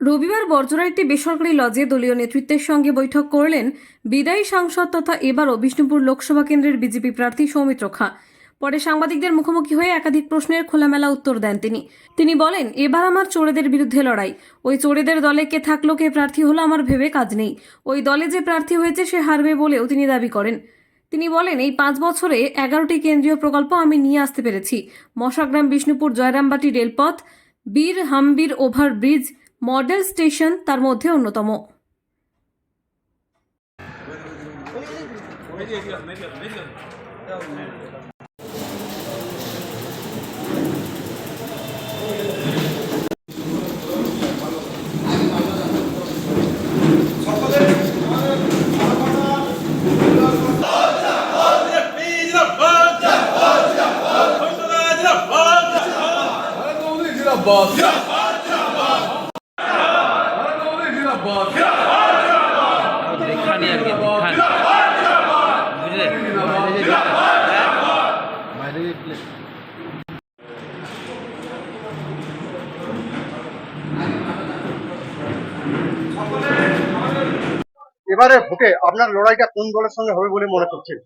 রবিবার বর্জরার একটি বেসরকারি লজে দলীয় নেতৃত্বের সঙ্গে বৈঠক করলেন বিদায়ী সাংসদ তথা এবারও বিষ্ণুপুর লোকসভা কেন্দ্রের বিজেপি প্রার্থী সৌমিত্র খাঁ। পরে সাংবাদিকদের মুখোমুখি হয়ে একাধিক প্রশ্নের খোলামেলা উত্তর দেন তিনি। তিনি বলেন, এবার আমার চোরেদের বিরুদ্ধে লড়াই। ওই চোরেদের দলে কে থাকল, কে প্রার্থী হলো, আমার ভেবে কাজ নেই। ওই দলে যে প্রার্থী হয়েছে, সে হারবে বলেও তিনি দাবি করেন। তিনি বলেন, এই পাঁচ বছরে এগারোটি কেন্দ্রীয় প্রকল্প আমি নিয়ে আসতে পেরেছি। মশাগ্রাম, বিষ্ণুপুর, জয়রামবাটি রেলপথ, বীর হামবীর ওভারব্রিজ মডেল স্টেশন তার মধ্যে অন্যতম। জিন্দাবাদ ভারত আর কি বুঝলে? এবারে ভোটে আপনার লড়াইটা কোন দলের সঙ্গে হবে বলে মনে করছেন?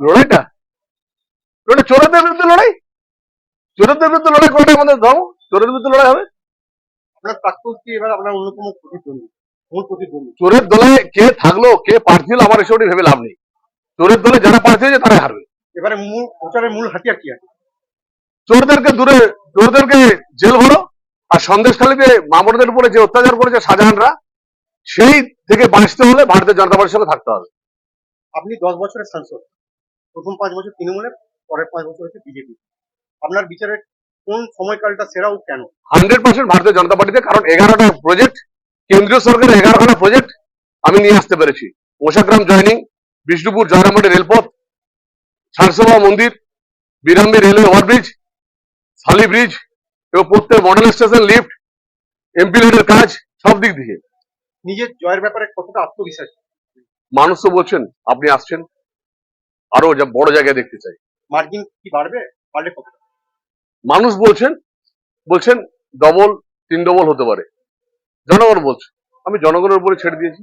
লড়াইটা? লড়াই চোরদের বিরুদ্ধে লড়াই? চোরদের বিরুদ্ধে লড়াই করাটাই আমাদের ধর্ম? চোরের বিরুদ্ধে লড়াই হবে? আপনার প্রাক্তন এবার আপনার অন্যতম প্রতিদ্বন্দ্বী মূল প্রতিদ্বন্দ্বী। চোরের দলে কে থাকল কে প্রার্থী হলো আমার এসব ভেবে লাভ নেই। চোরের দলে যারা প্রার্থী হয়েছে তারাই হারবে। এবারে মূল প্রচারের মূল হাতিয়ার কি আছে? চোরদেরকে দূরে চোরদেরকে জেল ভরো আর সন্দেশখালীতে মামুরদের উপরে যে অত্যাচার করেছে শাহজাহানরা সেই থেকে বাঁচতে হলে ভারতীয় জনতা পার্টির সঙ্গে থাকতে হবে। আপনি দশ বছরের সাংসদ প্রথম পাঁচ বছর তৃণমূলে পরের পাঁচ বছর হচ্ছে বিজেপি। আপনার বিচারে কোন সময়কালটা সেরা ও কেন? হান্ড্রেড পার্সেন্ট ভারতীয় জনতা পার্টিতে কারণ এগারোটা প্রজেক্ট কেন্দ্রীয় সরকারের এগারোখানা প্রজেক্ট আমি নিয়ে আসতে পেরেছি। মোশাগ্রাম জয়নিং বিষ্ণুপুর জয়রামবাটি রেলপথ সারসভা মন্দির বিরাম্বি রেলওয়ে ওভারব্রিজ শালি ব্রিজ এবং প্রত্যেক মডেল স্টেশন লিফট এমপি লেনের কাজ সব দিক থেকে নিজের জয়ের ব্যাপারে কতটা আত্মবিশ্বাস? মানুষ তো বলছেন আপনি আসছেন আরও যা বড় জায়গায় দেখতে চাই। মার্জিন কি বাড়বে? বাড়লে কতটা? মানুষ বলছেন বলছেন ডবল তিন ডবল হতে পারে। জনগণ বলছে। আমি জনগণের উপরে ছেড়ে দিয়েছি।